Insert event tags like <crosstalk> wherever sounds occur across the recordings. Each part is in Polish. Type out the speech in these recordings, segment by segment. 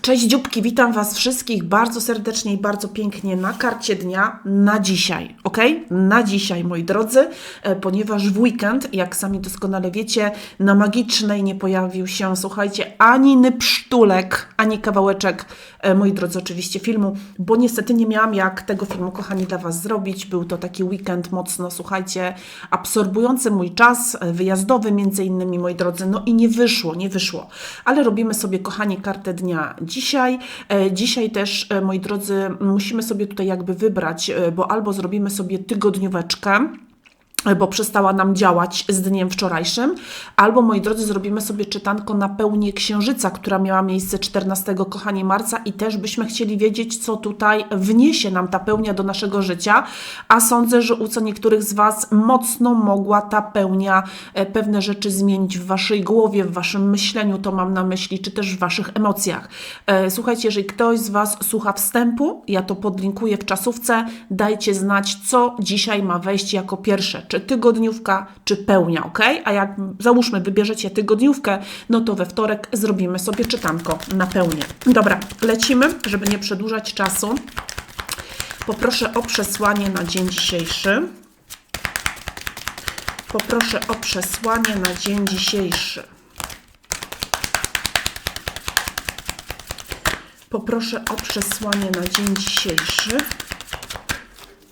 Cześć dzióbki, witam Was wszystkich bardzo serdecznie i bardzo pięknie na karcie dnia na dzisiaj, ok? Na dzisiaj, moi drodzy, e, ponieważ w weekend, jak sami doskonale wiecie, na magicznej nie pojawił się, słuchajcie, ani nypsztulek, ani kawałeczek, e, moi drodzy, oczywiście filmu, bo niestety nie miałam jak tego filmu, kochani, dla Was zrobić. Był to taki weekend mocno, słuchajcie, absorbujący mój czas, e, wyjazdowy między innymi, moi drodzy, no i nie wyszło, nie wyszło. Ale robimy sobie, kochani, kartę dnia dzisiaj. E, Dzisiaj też, e, moi drodzy, musimy sobie tutaj jakby wybrać, e, bo albo zrobimy sobie tygodnióweczkę, bo przestała nam działać z dniem wczorajszym, albo moi drodzy, zrobimy sobie czytanko na pełnię księżyca, która miała miejsce 14 kochani marca i też byśmy chcieli wiedzieć, co tutaj wniesie nam ta pełnia do naszego życia, a sądzę, że u co niektórych z Was mocno mogła ta pełnia e, pewne rzeczy zmienić w Waszej głowie, w Waszym myśleniu, to mam na myśli, czy też w Waszych emocjach. E, Słuchajcie, jeżeli ktoś z Was słucha wstępu, ja to podlinkuję w czasówce, dajcie znać, co dzisiaj ma wejść jako pierwsze, czy tygodniówka, czy pełnia, ok? A jak załóżmy, wybierzecie tygodniówkę, no to we wtorek zrobimy sobie czytanko na pełnię. Dobra, lecimy, żeby nie przedłużać czasu. Poproszę o przesłanie na dzień dzisiejszy. Poproszę o przesłanie na dzień dzisiejszy. Poproszę o przesłanie na dzień dzisiejszy.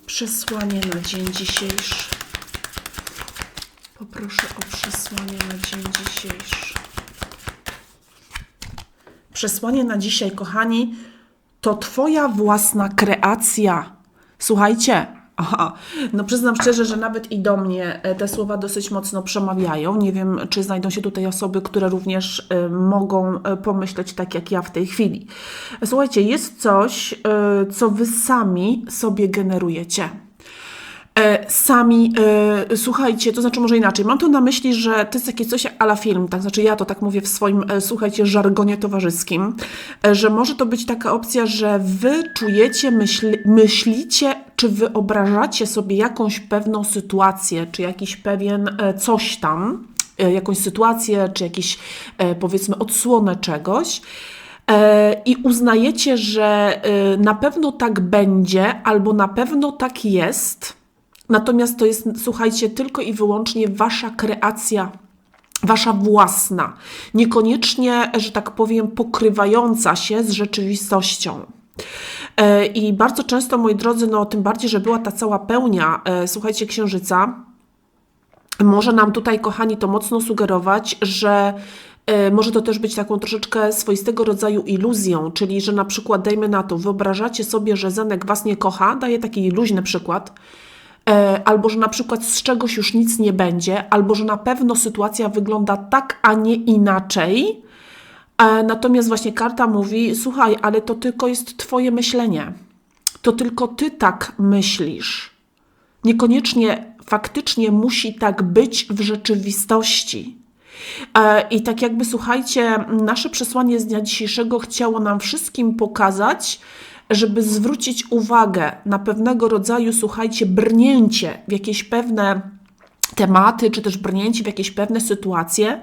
Przesłanie na dzień dzisiejszy. Poproszę o przesłanie na dzień dzisiejszy. Przesłanie na dzisiaj, kochani, to Twoja własna kreacja. Słuchajcie, aha, no przyznam szczerze, że nawet i do mnie e, te słowa dosyć mocno przemawiają. Nie wiem, czy znajdą się tutaj osoby, które również e, mogą e, pomyśleć tak jak ja w tej chwili. Słuchajcie, jest coś, co Wy sami sobie generujecie. E, sami, e, słuchajcie, to znaczy może inaczej, mam tu na myśli, że to jest takie coś ala film, tak, znaczy ja to tak mówię w swoim, e, słuchajcie, żargonie towarzyskim, że może to być taka opcja, że wy czujecie, myśl, myślicie, czy wyobrażacie sobie jakąś pewną sytuację, czy jakiś pewien coś tam, jakąś sytuację, czy jakiś, powiedzmy, odsłonę czegoś, i uznajecie, że na pewno tak będzie, albo na pewno tak jest, natomiast to jest, słuchajcie, tylko i wyłącznie wasza kreacja. Wasza własna, niekoniecznie, że tak powiem, pokrywająca się z rzeczywistością. E, I bardzo często, moi drodzy, no tym bardziej, że była ta cała pełnia, e, słuchajcie, księżyca, może nam tutaj, kochani, to mocno sugerować, że e, może to też być taką troszeczkę swoistego rodzaju iluzją, czyli że na przykład, dajmy na to, wyobrażacie sobie, że Zenek was nie kocha, daję taki luźny przykład, albo że na przykład z czegoś już nic nie będzie, albo że na pewno sytuacja wygląda tak, a nie inaczej. E, Natomiast właśnie karta mówi: Słuchaj, ale to tylko jest Twoje myślenie. To tylko Ty tak myślisz. Niekoniecznie faktycznie musi tak być w rzeczywistości. E, I tak jakby słuchajcie, nasze przesłanie z dnia dzisiejszego chciało nam wszystkim pokazać, żeby zwrócić uwagę na pewnego rodzaju, słuchajcie, brnięcie w jakieś pewne tematy, czy też brnięcie w jakieś pewne sytuacje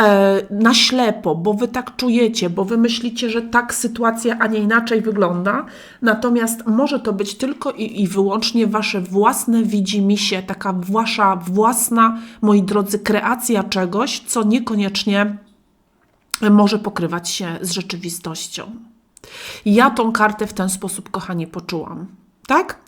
e, na ślepo, bo wy tak czujecie, bo wy myślicie, że tak sytuacja, a nie inaczej wygląda. Natomiast może to być tylko i, i wyłącznie wasze własne widzimisię, taka wasza własna, moi drodzy, kreacja czegoś, co niekoniecznie może pokrywać się z rzeczywistością. Ja tą kartę w ten sposób, kochani, poczułam. Tak?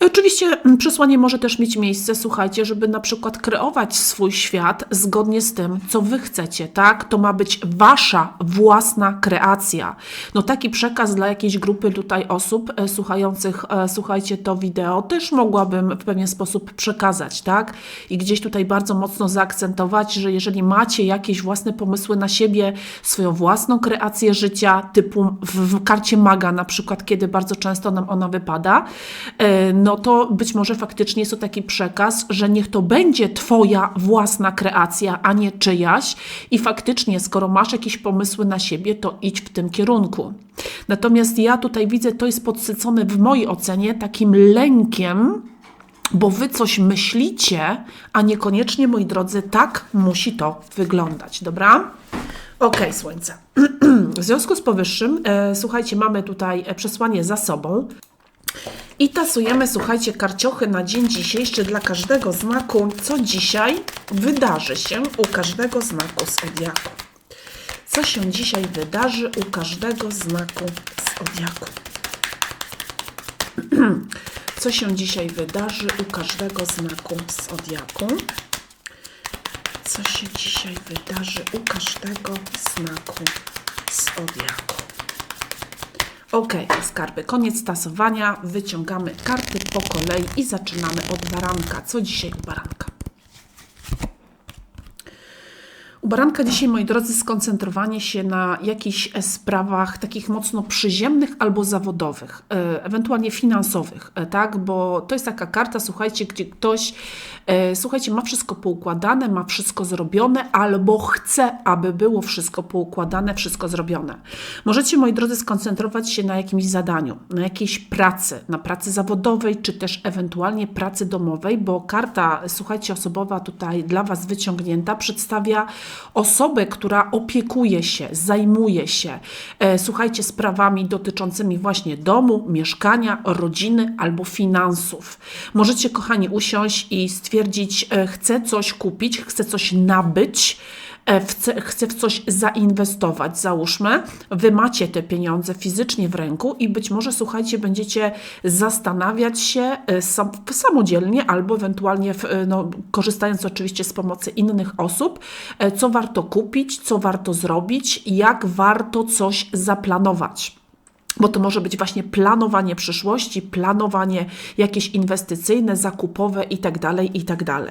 Oczywiście mm, przesłanie może też mieć miejsce, słuchajcie, żeby na przykład kreować swój świat zgodnie z tym, co wy chcecie, tak? To ma być wasza własna kreacja. No taki przekaz dla jakiejś grupy tutaj osób e, słuchających, e, słuchajcie, to wideo też mogłabym w pewien sposób przekazać, tak? I gdzieś tutaj bardzo mocno zaakcentować, że jeżeli macie jakieś własne pomysły na siebie, swoją własną kreację życia, typu w, w karcie maga na przykład, kiedy bardzo często nam ona wypada, no to być może faktycznie jest to taki przekaz, że niech to będzie Twoja własna kreacja, a nie czyjaś. I faktycznie, skoro masz jakieś pomysły na siebie, to idź w tym kierunku. Natomiast ja tutaj widzę, to jest podsycone w mojej ocenie takim lękiem, bo wy coś myślicie, a niekoniecznie, moi drodzy, tak musi to wyglądać, dobra? Ok, słońce. <clears throat> w związku z powyższym, e, słuchajcie, mamy tutaj e, przesłanie za sobą. I tasujemy, słuchajcie, karciochy na dzień dzisiejszy dla każdego znaku, co dzisiaj wydarzy się u każdego znaku z Zodiaku. Co się dzisiaj wydarzy u każdego znaku z Zodiaku. <clears throat> Co się dzisiaj wydarzy u każdego znaku z Zodiaku. Co się dzisiaj wydarzy u każdego znaku z Zodiaku. Ok, skarby, koniec tasowania. Wyciągamy karty po kolei i zaczynamy od baranka. Co dzisiaj u baranka? U baranka dzisiaj, moi drodzy, skoncentrowanie się na jakichś e, sprawach takich mocno przyziemnych albo zawodowych, e, ewentualnie finansowych, e, tak? Bo to jest taka karta, słuchajcie, gdzie ktoś, słuchajcie, ma wszystko poukładane, ma wszystko zrobione, albo chce, aby było wszystko poukładane, wszystko zrobione. Możecie, moi drodzy, skoncentrować się na jakimś zadaniu, na jakiejś pracy, na pracy zawodowej, czy też ewentualnie pracy domowej, bo karta, słuchajcie, osobowa tutaj dla Was wyciągnięta przedstawia osobę, która opiekuje się, zajmuje się, e, słuchajcie, sprawami dotyczącymi właśnie domu, mieszkania, rodziny albo finansów. Możecie, kochani, usiąść i stwierdzić, e, chcę coś kupić, chcę coś nabyć E, chce w coś zainwestować, załóżmy, wy macie te pieniądze fizycznie w ręku i być może, słuchajcie, będziecie zastanawiać się e, sam, samodzielnie albo ewentualnie w, no, korzystając oczywiście z pomocy innych osób, co warto kupić, co warto zrobić, jak warto coś zaplanować bo to może być właśnie planowanie przyszłości, planowanie jakieś inwestycyjne, zakupowe itd., tak itd. Tak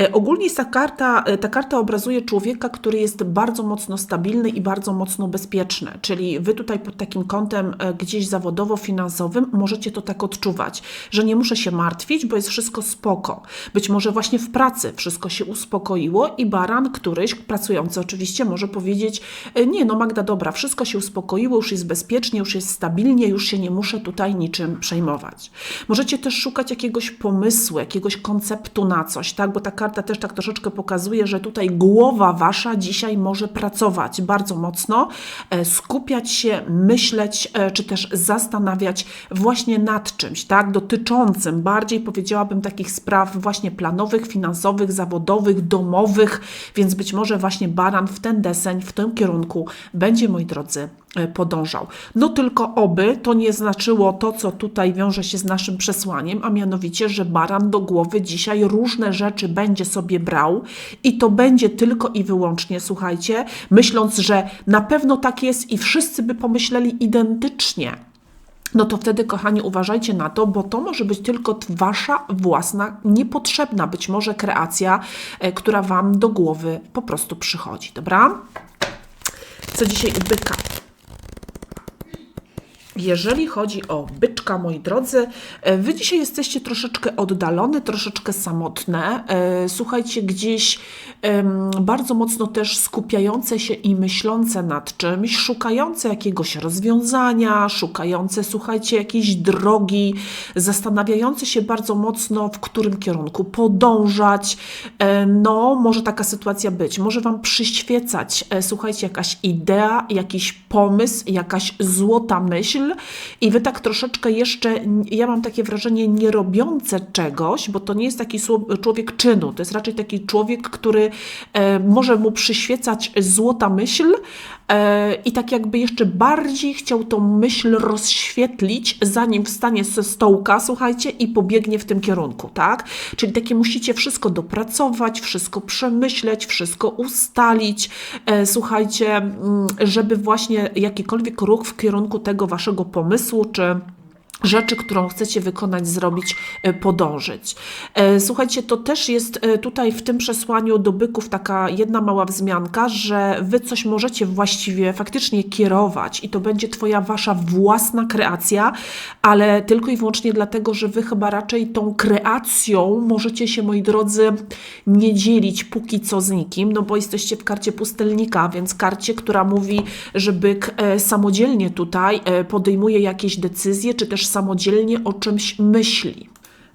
e, ogólnie ta karta, e, ta karta obrazuje człowieka, który jest bardzo mocno stabilny i bardzo mocno bezpieczny, czyli wy tutaj pod takim kątem e, gdzieś zawodowo-finansowym możecie to tak odczuwać, że nie muszę się martwić, bo jest wszystko spoko. Być może właśnie w pracy wszystko się uspokoiło i baran któryś, pracujący oczywiście, może powiedzieć, nie no Magda, dobra, wszystko się uspokoiło, już jest bezpiecznie, już jest stabilnie, już się nie muszę tutaj niczym przejmować. Możecie też szukać jakiegoś pomysłu, jakiegoś konceptu na coś, tak? Bo ta karta też tak troszeczkę pokazuje, że tutaj głowa wasza dzisiaj może pracować bardzo mocno, e, skupiać się, myśleć, e, czy też zastanawiać właśnie nad czymś, tak? Dotyczącym bardziej powiedziałabym takich spraw właśnie planowych, finansowych, zawodowych, domowych, więc być może właśnie baran w ten deseń, w tym kierunku będzie, moi drodzy, podążał. No tylko oby to nie znaczyło to, co tutaj wiąże się z naszym przesłaniem, a mianowicie, że baran do głowy dzisiaj różne rzeczy będzie sobie brał i to będzie tylko i wyłącznie, słuchajcie, myśląc, że na pewno tak jest i wszyscy by pomyśleli identycznie. No to wtedy, kochani, uważajcie na to, bo to może być tylko wasza własna, niepotrzebna być może kreacja, e, która wam do głowy po prostu przychodzi, dobra? Co dzisiaj u byka? Jeżeli chodzi o byczka, moi drodzy, e, wy dzisiaj jesteście troszeczkę oddalone, troszeczkę samotne. E, słuchajcie, gdzieś bardzo mocno też skupiające się i myślące nad czymś, szukające jakiegoś rozwiązania, szukające, słuchajcie, jakiejś drogi, zastanawiające się bardzo mocno, w którym kierunku podążać. E, no, może taka sytuacja być. Może Wam przyświecać, słuchajcie, jakaś idea, jakiś pomysł, jakaś złota myśl i wy tak troszeczkę jeszcze, ja mam takie wrażenie, nie robiące czegoś, bo to nie jest taki człowiek czynu, to jest raczej taki człowiek, który e, może mu przyświecać złota myśl e, i tak jakby jeszcze bardziej chciał tą myśl rozświetlić, zanim wstanie ze stołka, słuchajcie, i pobiegnie w tym kierunku, tak? Czyli takie musicie wszystko dopracować, wszystko przemyśleć, wszystko ustalić, e, słuchajcie, mm, żeby właśnie jakikolwiek ruch w kierunku tego waszego waszego pomysłu, czy rzeczy, którą chcecie wykonać, zrobić, e, podążyć. E, słuchajcie, to też jest e, tutaj w tym przesłaniu do byków taka jedna mała wzmianka, że wy coś możecie właściwie faktycznie kierować i to będzie twoja wasza własna kreacja, ale tylko i wyłącznie dlatego, że wy chyba raczej tą kreacją możecie się, moi drodzy, nie dzielić póki co z nikim, no bo jesteście w karcie pustelnika, więc karcie, która mówi, że byk samodzielnie tutaj podejmuje jakieś decyzje, czy też samodzielnie o czymś myśli.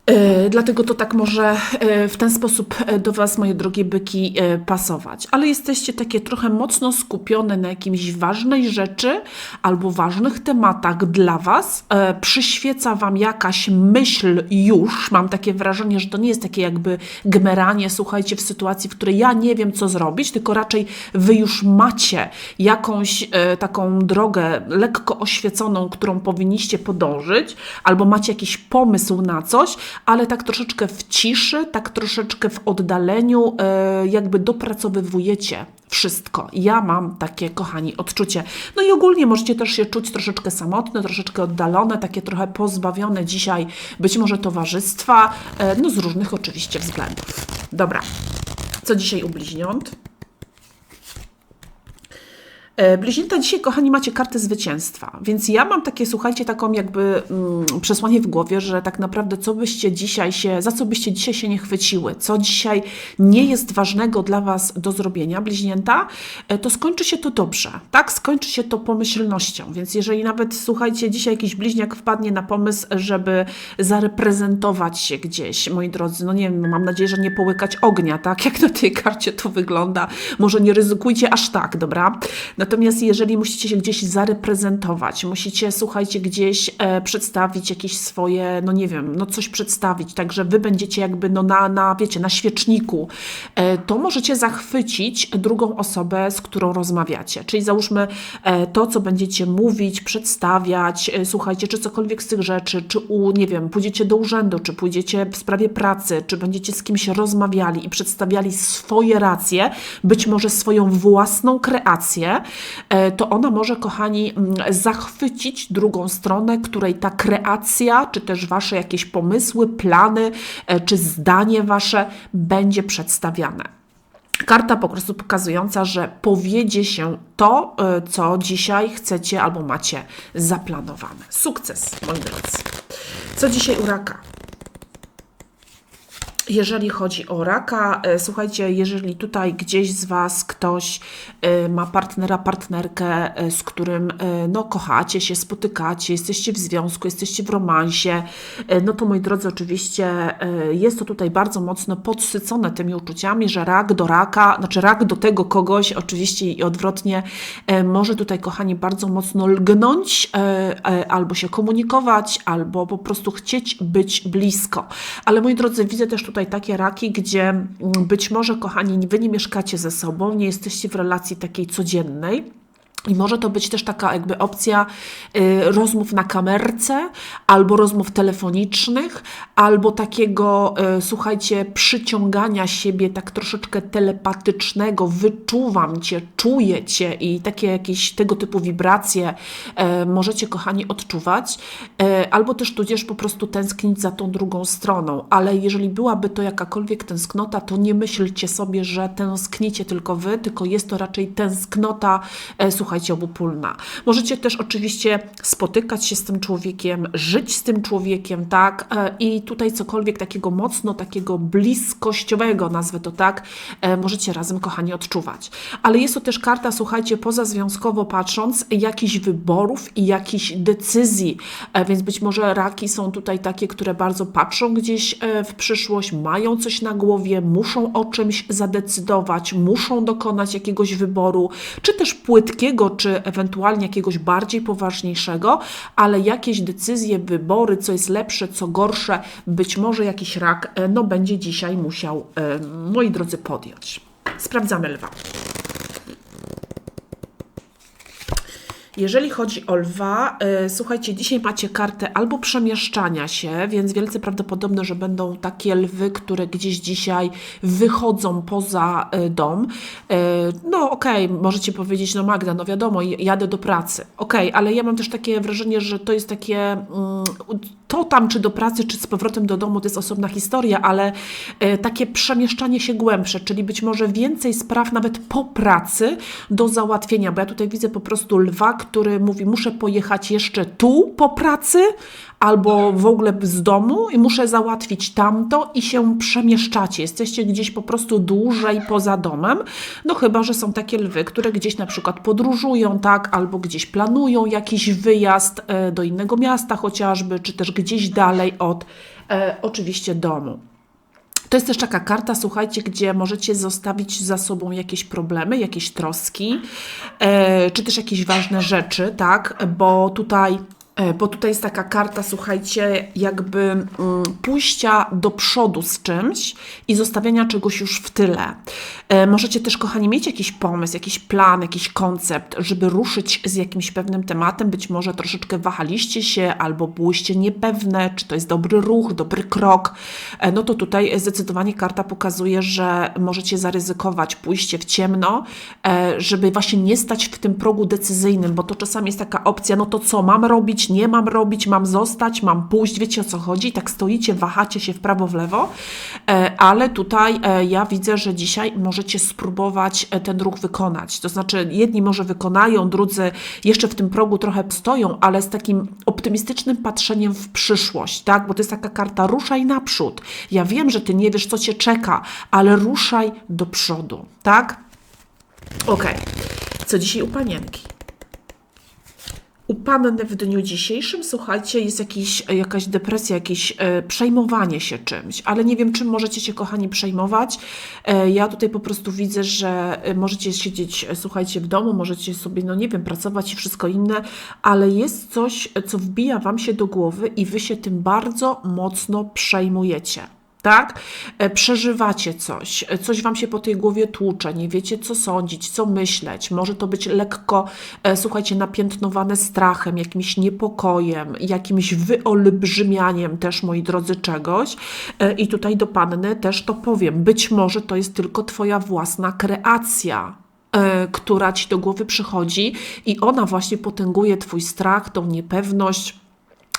E, Dlatego to tak może e, w ten sposób e, do Was, moje drogie byki, pasować. Ale jesteście takie trochę mocno skupione na jakimś ważnej rzeczy albo ważnych tematach dla Was. Przyświeca Wam jakaś myśl już. Mam takie wrażenie, że to nie jest takie jakby gmeranie, słuchajcie, w sytuacji, w której ja nie wiem, co zrobić, tylko raczej Wy już macie jakąś taką drogę lekko oświeconą, którą powinniście podążyć, albo macie jakiś pomysł na coś, ale tak troszeczkę w ciszy, tak troszeczkę w oddaleniu, e, jakby dopracowywujecie wszystko. Ja mam takie, kochani, odczucie. No i ogólnie możecie też się czuć troszeczkę samotne, troszeczkę oddalone, takie trochę pozbawione dzisiaj być może towarzystwa, e, no z różnych oczywiście względów. Dobra, co dzisiaj u bliźniąt? E, Bliźnięta dzisiaj, kochani, macie kartę zwycięstwa, więc ja mam takie, słuchajcie, taką jakby mm, przesłanie w głowie, że tak naprawdę co byście dzisiaj się, za co byście dzisiaj się nie chwyciły, co dzisiaj nie jest ważnego dla Was do zrobienia, bliźnięta, e, to skończy się to dobrze, tak? Skończy się to pomyślnością, więc jeżeli nawet, słuchajcie, dzisiaj jakiś bliźniak wpadnie na pomysł, żeby zareprezentować się gdzieś, moi drodzy, no nie wiem, mam nadzieję, że nie połykać ognia, tak? Jak na tej karcie to wygląda, może nie ryzykujcie aż tak, dobra? Natomiast jeżeli musicie się gdzieś zareprezentować, musicie, słuchajcie, gdzieś e, przedstawić jakieś swoje, no nie wiem, no coś przedstawić, także wy będziecie jakby no na, na wiecie, na świeczniku, e, to możecie zachwycić drugą osobę, z którą rozmawiacie. Czyli załóżmy e, to, co będziecie mówić, przedstawiać, e, słuchajcie, czy cokolwiek z tych rzeczy, czy u, nie wiem, pójdziecie do urzędu, czy pójdziecie w sprawie pracy, czy będziecie z kimś rozmawiali i przedstawiali swoje racje, być może swoją własną kreację, to ona może, kochani, mm, zachwycić drugą stronę, której ta kreacja, czy też wasze jakieś pomysły, plany, e, czy zdanie wasze będzie przedstawiane. Karta po prostu pokazująca, że powiedzie się to, e, co dzisiaj chcecie albo macie zaplanowane. Sukces, moi drodzy. Co dzisiaj u raka? Jeżeli chodzi o raka, e, słuchajcie, jeżeli tutaj gdzieś z Was ktoś e, ma partnera, partnerkę, e, z którym no, kochacie się, spotykacie, jesteście w związku, jesteście w romansie, no to moi drodzy, oczywiście jest to tutaj bardzo mocno podsycone tymi uczuciami, że rak do raka, znaczy rak do tego kogoś, oczywiście i odwrotnie, może tutaj, kochani, bardzo mocno lgnąć, albo się komunikować, albo po prostu chcieć być blisko. Ale moi drodzy, widzę też tutaj takie raki, gdzie mm, być może, kochani, wy nie mieszkacie ze sobą, nie jesteście w relacji takiej codziennej. I może to być też taka jakby opcja y, rozmów na kamerce, albo rozmów telefonicznych, albo takiego, y, słuchajcie, przyciągania siebie tak troszeczkę telepatycznego, wyczuwam cię, czuję cię i takie jakieś tego typu wibracje y, możecie, kochani, odczuwać, y, albo też tudzież po prostu tęsknić za tą drugą stroną. Ale jeżeli byłaby to jakakolwiek tęsknota, to nie myślcie sobie, że tęsknicie tylko wy, tylko jest to raczej tęsknota, e, słuchajcie, obopólna. Możecie też oczywiście spotykać się z tym człowiekiem, żyć z tym człowiekiem, tak? E, I tutaj cokolwiek takiego mocno, takiego bliskościowego, nazwę to tak, e, możecie razem, kochani, odczuwać. Ale jest to też karta, słuchajcie, pozazwiązkowo patrząc, jakichś wyborów i jakichś decyzji, E, więc być może raki są tutaj takie, które bardzo patrzą gdzieś w przyszłość, mają coś na głowie, muszą o czymś zadecydować, muszą dokonać jakiegoś wyboru, czy też płytkiego, czy ewentualnie jakiegoś bardziej poważniejszego, ale jakieś decyzje, wybory, co jest lepsze, co gorsze, być może jakiś rak, e, no będzie dzisiaj musiał, e, moi drodzy, podjąć. Sprawdzamy lwa. Jeżeli chodzi o lwa, y, słuchajcie, dzisiaj macie kartę albo przemieszczania się, więc wielce prawdopodobne, że będą takie lwy, które gdzieś dzisiaj wychodzą poza y, dom. Y, no okej, możecie powiedzieć, no Magda, no wiadomo, jadę do pracy. Okej, ale ja mam też takie wrażenie, że to jest takie, mm, to tam czy do pracy, czy z powrotem do domu, to jest osobna historia, ale takie przemieszczanie się głębsze, czyli być może więcej spraw nawet po pracy do załatwienia, bo ja tutaj widzę po prostu lwa, który mówi, muszę pojechać jeszcze tu po pracy, albo w ogóle z domu i muszę załatwić tamto i się przemieszczacie. Jesteście gdzieś po prostu dłużej poza domem. No chyba, że są takie lwy, które gdzieś na przykład podróżują, tak, albo gdzieś planują jakiś wyjazd e, do innego miasta chociażby, czy też gdzieś dalej od e, oczywiście domu. To jest też taka karta, słuchajcie, gdzie możecie zostawić za sobą jakieś problemy, jakieś troski, e, czy też jakieś ważne rzeczy, tak? Bo tutaj bo tutaj jest taka karta, słuchajcie, jakby mm, pójścia do przodu z czymś i zostawiania czegoś już w tyle. E, możecie też, kochani, mieć jakiś pomysł, jakiś plan, jakiś koncept, żeby ruszyć z jakimś pewnym tematem. Być może troszeczkę wahaliście się albo byłyście niepewne, czy to jest dobry ruch, dobry krok. E, no to tutaj zdecydowanie karta pokazuje, że możecie zaryzykować pójście w ciemno, żeby właśnie nie stać w tym progu decyzyjnym, bo to czasami jest taka opcja, no to co mam robić, nie mam robić, mam zostać, mam pójść, wiecie o co chodzi, tak stoicie, wahacie się w prawo, w lewo, e, ale tutaj e, ja widzę, że dzisiaj możecie spróbować e, ten ruch wykonać. To znaczy, jedni może wykonają, drudzy jeszcze w tym progu trochę stoją, ale z takim optymistycznym patrzeniem w przyszłość, tak? Bo to jest taka karta ruszaj naprzód. Ja wiem, że ty nie wiesz, co cię czeka, ale ruszaj do przodu, tak? Ok. Co dzisiaj u panienki? U panny w dniu dzisiejszym, słuchajcie, jest jakiś, jakaś depresja, jakieś e, przejmowanie się czymś, ale nie wiem, czym możecie się, kochani, przejmować. E, ja tutaj po prostu widzę, że e, możecie siedzieć, e, słuchajcie, w domu, możecie sobie, no nie wiem, pracować i wszystko inne, ale jest coś, co wbija Wam się do głowy i Wy się tym bardzo mocno przejmujecie tak? E, przeżywacie coś, e, coś wam się po tej głowie tłucze, nie wiecie co sądzić, co myśleć. Może to być lekko, e, słuchajcie, napiętnowane strachem, jakimś niepokojem, jakimś wyolbrzymianiem też, moi drodzy, czegoś. I tutaj do panny też to powiem. Być może to jest tylko twoja własna kreacja która ci do głowy przychodzi i ona właśnie potęguje twój strach, tą niepewność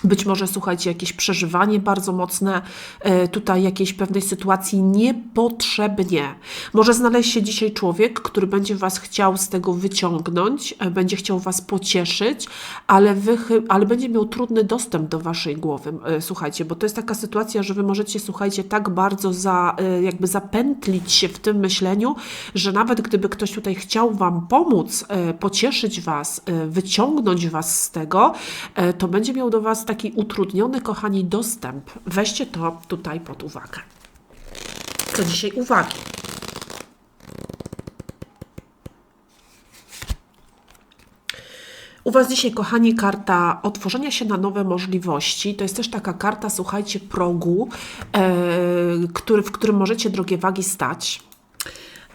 być może, słuchajcie, jakieś przeżywanie bardzo mocne, e, tutaj jakiejś pewnej sytuacji niepotrzebnie. Może znaleźć się dzisiaj człowiek, który będzie Was chciał z tego wyciągnąć, e, będzie chciał Was pocieszyć, ale, wy, ale będzie miał trudny dostęp do Waszej głowy. E, słuchajcie, bo to jest taka sytuacja, że Wy możecie, słuchajcie, tak bardzo za, jakby zapętlić się w tym myśleniu, że nawet gdyby ktoś tutaj chciał Wam pomóc, pocieszyć Was, wyciągnąć Was z tego, to będzie miał do Was taki utrudniony, kochani, dostęp. Weźcie to tutaj pod uwagę. Co dzisiaj uwagi? U Was dzisiaj, kochani, karta otworzenia się na nowe możliwości. To jest też taka karta, słuchajcie, progu, e, który, w którym możecie drogie wagi stać.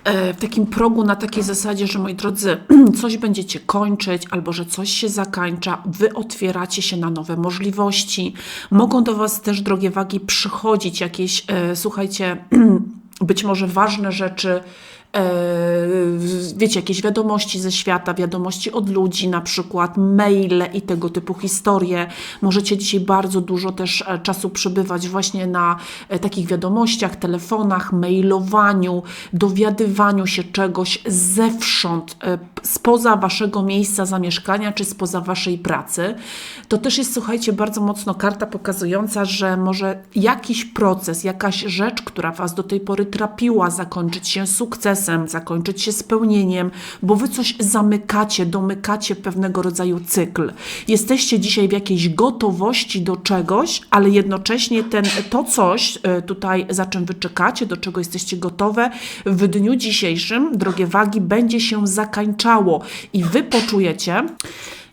E, w takim progu na takiej zasadzie, że moi drodzy, <clears throat> coś będziecie kończyć albo że coś się zakańcza, wy otwieracie się na nowe możliwości. Mogą do Was też, drogie wagi, przychodzić jakieś, e, słuchajcie, <clears throat> być może ważne rzeczy, wiecie, jakieś wiadomości ze świata, wiadomości od ludzi, na przykład maile i tego typu historie. Możecie dzisiaj bardzo dużo też e, czasu przebywać właśnie na e, takich wiadomościach, telefonach, mailowaniu, dowiadywaniu się czegoś zewsząd, spoza waszego miejsca zamieszkania czy spoza waszej pracy. To też jest, słuchajcie, bardzo mocno karta pokazująca, że może jakiś proces, jakaś rzecz, która was do tej pory trapiła, zakończyć się sukcesem, sukcesem, zakończyć się spełnieniem, bo wy coś zamykacie, domykacie pewnego rodzaju cykl. Jesteście dzisiaj w jakiejś gotowości do czegoś, ale jednocześnie ten, to coś e, tutaj, za czym wy czekacie, do czego jesteście gotowe, w dniu dzisiejszym, drogie wagi, będzie się zakańczało i wy poczujecie,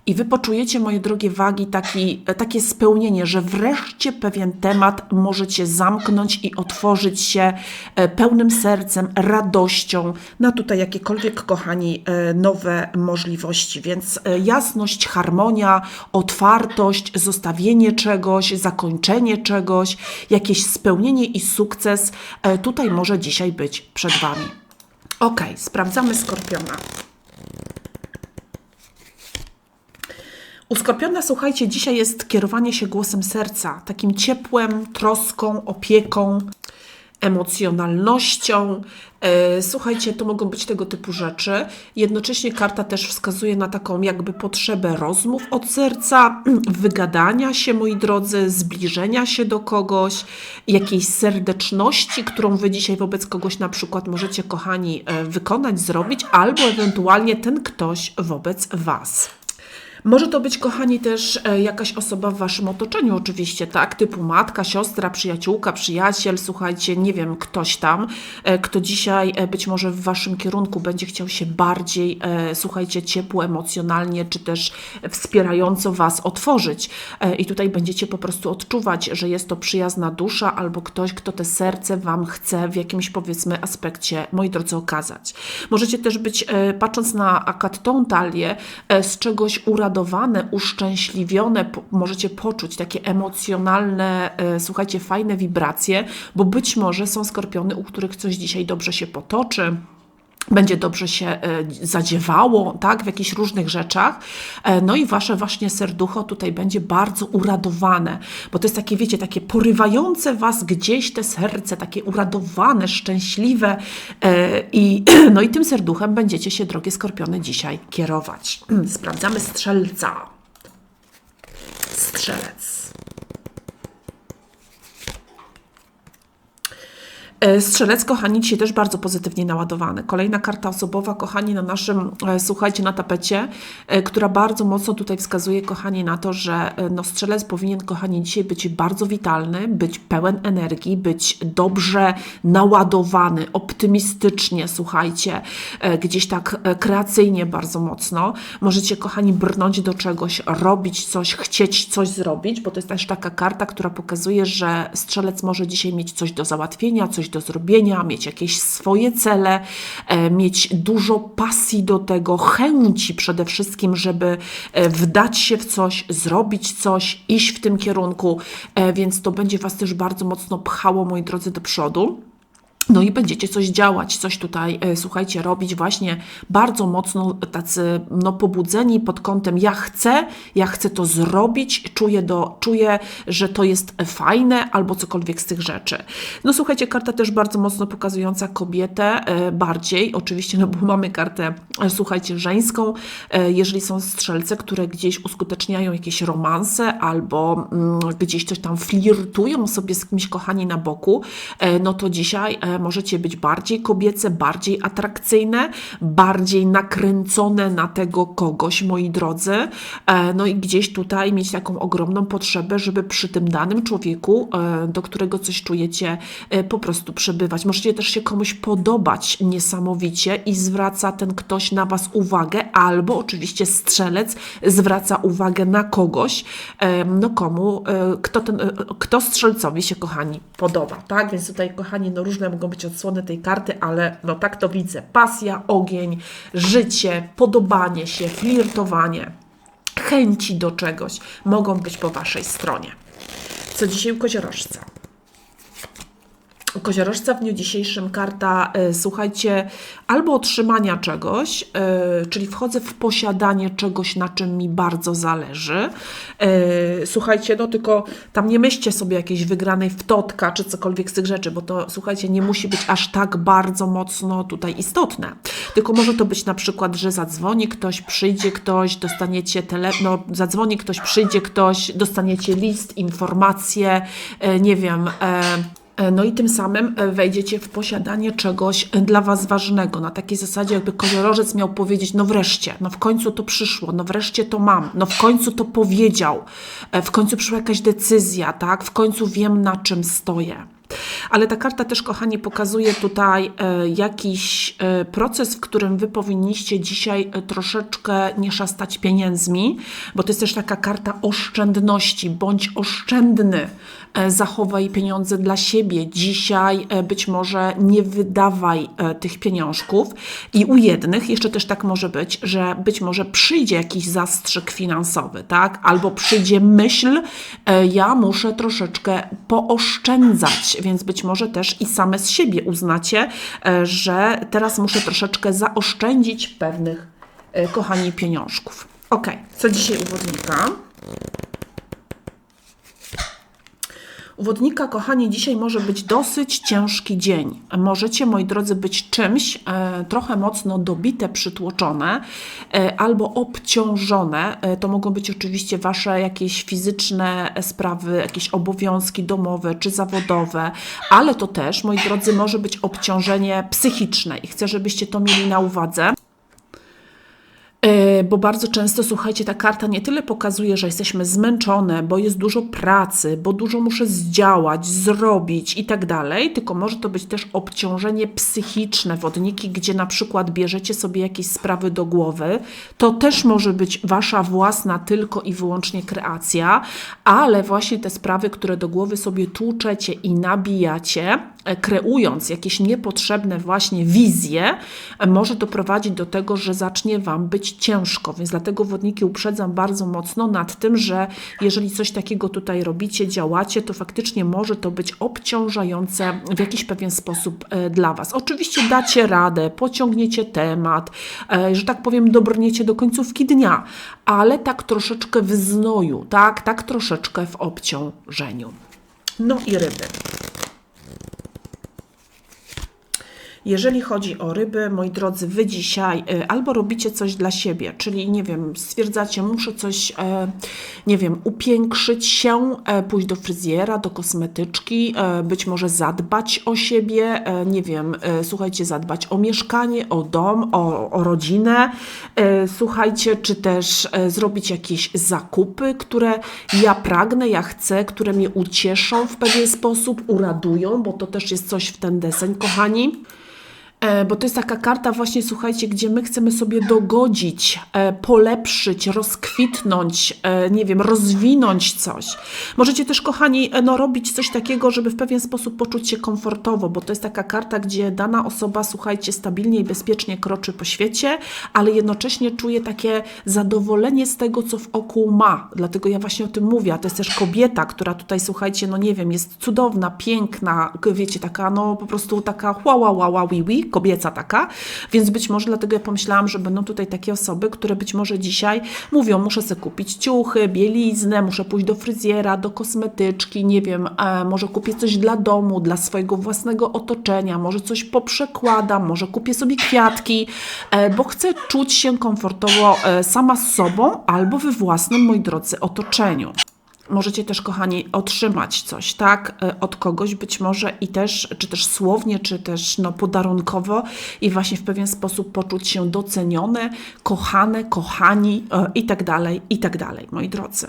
i wy poczujecie, moje drogie wagi, taki, takie spełnienie, że wreszcie pewien temat możecie zamknąć i otworzyć się e, pełnym sercem, radością na tutaj jakiekolwiek, kochani, e, nowe możliwości. Więc e, jasność, harmonia, otwartość, zostawienie czegoś, zakończenie czegoś, jakieś spełnienie i sukces tutaj może dzisiaj być przed Wami. Ok, sprawdzamy skorpiona. U Skorpiona, słuchajcie, dzisiaj jest kierowanie się głosem serca, takim ciepłem, troską, opieką. emocjonalnością. E, Słuchajcie, to mogą być tego typu rzeczy. Jednocześnie karta też wskazuje na taką jakby potrzebę rozmów od serca, <clears throat> wygadania się, moi drodzy, zbliżenia się do kogoś, jakiejś serdeczności, którą wy dzisiaj wobec kogoś na przykład możecie, kochani, e, wykonać, zrobić, albo ewentualnie ten ktoś wobec was. Może to być, kochani, też e, jakaś osoba w waszym otoczeniu, oczywiście, tak? Typu matka, siostra, przyjaciółka, przyjaciel, słuchajcie, nie wiem, ktoś tam, e, kto dzisiaj e, być może w waszym kierunku będzie chciał się bardziej, słuchajcie, ciepło, emocjonalnie, czy też wspierająco was otworzyć. I tutaj będziecie po prostu odczuwać, że jest to przyjazna dusza albo ktoś, kto te serce wam chce w jakimś, powiedzmy, aspekcie, moi drodzy, okazać. Możecie też być, patrząc na akad tą talię, z czegoś uradowane, uszczęśliwione, możecie poczuć takie emocjonalne, e, słuchajcie, fajne wibracje, bo być może są skorpiony, u których coś dzisiaj dobrze się potoczy będzie dobrze się e, zadziewało, tak, w jakichś różnych rzeczach. E, No i wasze właśnie serducho tutaj będzie bardzo uradowane, bo to jest takie, wiecie, takie porywające was gdzieś te serce, takie uradowane, szczęśliwe e, i <clears throat> no i tym serduchem będziecie się, drogie skorpiony, dzisiaj kierować. <clears throat> Sprawdzamy strzelca. Strzelec. E, Strzelec, kochani, dzisiaj też bardzo pozytywnie naładowany. Kolejna karta osobowa, kochani, na naszym, e, słuchajcie, na tapecie, e, która bardzo mocno tutaj wskazuje, kochani, na to, że e, no, strzelec powinien, kochani, dzisiaj być bardzo witalny, być pełen energii, być dobrze naładowany, optymistycznie, słuchajcie, e, gdzieś tak e, kreacyjnie bardzo mocno. Możecie, kochani, brnąć do czegoś, robić coś, chcieć coś zrobić, bo to jest też taka karta, która pokazuje, że strzelec może dzisiaj mieć coś do załatwienia, coś do zrobienia, mieć jakieś swoje cele, e, mieć dużo pasji do tego, chęci przede wszystkim, żeby e, wdać się w coś, zrobić coś, iść w tym kierunku, e, więc to będzie Was też bardzo mocno pchało, moi drodzy, do przodu. No i będziecie coś działać, coś tutaj, e, słuchajcie, robić właśnie bardzo mocno tacy no, pobudzeni pod kątem ja chcę, ja chcę to zrobić, czuję, do, czuję, że to jest fajne albo cokolwiek z tych rzeczy. No słuchajcie, karta też bardzo mocno pokazująca kobietę e, bardziej, oczywiście, no bo mamy kartę, e, słuchajcie, żeńską, jeżeli są strzelce, które gdzieś uskuteczniają jakieś romanse albo mm, gdzieś coś tam flirtują sobie z kimś kochani na boku, no to dzisiaj możecie być bardziej kobiece, bardziej atrakcyjne, bardziej nakręcone na tego kogoś, moi drodzy. E, No i gdzieś tutaj mieć taką ogromną potrzebę, żeby przy tym danym człowieku, e, do którego coś czujecie, e, po prostu przebywać. Możecie też się komuś podobać niesamowicie i zwraca ten ktoś na Was uwagę, albo oczywiście strzelec zwraca uwagę na kogoś, no komu, kto, ten, kto strzelcowi się, kochani, podoba, tak? Więc tutaj, kochani, no różne mogą być odsłony tej karty, ale no tak to widzę. Pasja, ogień, życie, podobanie się, flirtowanie, chęci do czegoś mogą być po Waszej stronie. Co dzisiaj u koziorożca? Koziorożca w dniu dzisiejszym karta, y, słuchajcie, albo otrzymania czegoś, y, czyli wchodzę w posiadanie czegoś, na czym mi bardzo zależy. Y, słuchajcie, no tylko tam nie myślcie sobie jakiejś wygranej w totka, czy cokolwiek z tych rzeczy, bo to, słuchajcie, nie musi być aż tak bardzo mocno tutaj istotne. Tylko może to być na przykład, że zadzwoni ktoś, przyjdzie ktoś, dostaniecie tele, no, zadzwoni ktoś, przyjdzie ktoś, dostaniecie list, informacje, e, nie wiem, e, E, No i tym samym e, wejdziecie w posiadanie czegoś e, dla Was ważnego. Na takiej zasadzie, jakby koziorożec miał powiedzieć: No wreszcie, no w końcu to przyszło, no wreszcie to mam, no w końcu to powiedział, e, w końcu przyszła jakaś decyzja, tak? W końcu wiem, na czym stoję. Ale ta karta też, kochani, pokazuje tutaj e, jakiś e, proces, w którym wy powinniście dzisiaj e, troszeczkę nie szastać pieniędzmi, bo to jest też taka karta oszczędności. Bądź oszczędny, zachowaj pieniądze dla siebie. Dzisiaj być może nie wydawaj tych pieniążków. I u jednych jeszcze też tak może być, że być może przyjdzie jakiś zastrzyk finansowy, tak? Albo przyjdzie myśl, ja muszę troszeczkę pooszczędzać, więc być może też i same z siebie uznacie, e, że teraz muszę troszeczkę zaoszczędzić pewnych, e, kochani, pieniążków. Ok, co dzisiaj u wodnika? U wodnika, kochani, dzisiaj może być dosyć ciężki dzień. Możecie, moi drodzy, być czymś e, trochę mocno dobite, przytłoczone e, albo obciążone. E, to mogą być oczywiście Wasze jakieś fizyczne sprawy, jakieś obowiązki domowe czy zawodowe, ale to też, moi drodzy, może być obciążenie psychiczne i chcę, żebyście to mieli na uwadze. E, Bo bardzo często, słuchajcie, ta karta nie tyle pokazuje, że jesteśmy zmęczone, bo jest dużo pracy, bo dużo muszę zdziałać, zrobić i tak dalej, tylko może to być też obciążenie psychiczne, wodniki, gdzie na przykład bierzecie sobie jakieś sprawy do głowy. To też może być wasza własna tylko i wyłącznie kreacja, ale właśnie te sprawy, które do głowy sobie tłuczecie i nabijacie, kreując jakieś niepotrzebne właśnie wizje, e, może doprowadzić do tego, że zacznie Wam być ciężko. Więc dlatego wodniki uprzedzam bardzo mocno nad tym, że jeżeli coś takiego tutaj robicie, działacie, to faktycznie może to być obciążające w jakiś pewien sposób e, dla Was. Oczywiście dacie radę, pociągniecie temat, e, że tak powiem, dobrniecie do końcówki dnia, ale tak troszeczkę w znoju, tak, tak troszeczkę w obciążeniu. No i ryby. Jeżeli chodzi o ryby, moi drodzy, wy dzisiaj y, albo robicie coś dla siebie, czyli nie wiem, stwierdzacie, muszę coś, e, nie wiem, upiększyć się, e, pójść do fryzjera, do kosmetyczki, być może zadbać o siebie, nie wiem, słuchajcie, zadbać o mieszkanie, o dom, o, o rodzinę, słuchajcie, czy też zrobić jakieś zakupy, które ja pragnę, ja chcę, które mnie ucieszą w pewien sposób, uradują, bo to też jest coś w ten deseń, kochani. E, Bo to jest taka karta właśnie, słuchajcie, gdzie my chcemy sobie dogodzić, e, polepszyć, rozkwitnąć, e, nie wiem, rozwinąć coś. Możecie też, kochani, no, robić coś takiego, żeby w pewien sposób poczuć się komfortowo, bo to jest taka karta, gdzie dana osoba, słuchajcie, stabilnie i bezpiecznie kroczy po świecie, ale jednocześnie czuje takie zadowolenie z tego, co wokół ma. Dlatego ja właśnie o tym mówię. A to jest też kobieta, która tutaj, słuchajcie, no nie wiem, jest cudowna, piękna, wiecie, taka, no po prostu taka ła, ła, wi, wi, kobieca taka, więc być może dlatego ja pomyślałam, że będą tutaj takie osoby, które być może dzisiaj mówią, muszę sobie kupić ciuchy, bieliznę, muszę pójść do fryzjera, do kosmetyczki, nie wiem, e, może kupię coś dla domu, dla swojego własnego otoczenia, może coś poprzekładam, może kupię sobie kwiatki, e, bo chcę czuć się komfortowo e, sama z sobą albo we własnym, moi drodzy, otoczeniu. Możecie też, kochani, otrzymać coś, tak, e, od kogoś być może i też, czy też słownie, czy też no, podarunkowo i właśnie w pewien sposób poczuć się docenione, kochane, kochani e, i tak dalej, i tak dalej, moi drodzy.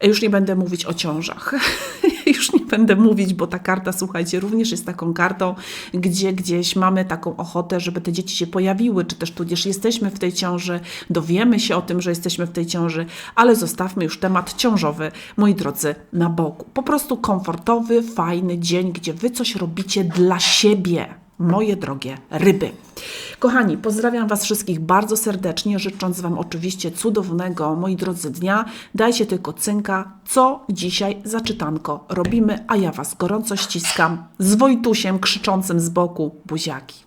E, Już nie będę mówić o ciążach. <laughs> Już nie będę mówić, bo ta karta, słuchajcie, również jest taką kartą, gdzie gdzieś mamy taką ochotę, żeby te dzieci się pojawiły, czy też tudzież jesteśmy w tej ciąży, dowiemy się o tym, że jesteśmy w tej ciąży, ale zostawmy już temat ciążowy, moi drodzy, na boku. Po prostu komfortowy, fajny dzień, gdzie wy coś robicie dla siebie, moje drogie ryby. Kochani, pozdrawiam Was wszystkich bardzo serdecznie, życząc Wam oczywiście cudownego, moi drodzy, dnia. Dajcie tylko cynka, co dzisiaj za czytanko robimy, a ja Was gorąco ściskam z Wojtusiem krzyczącym z boku buziaki.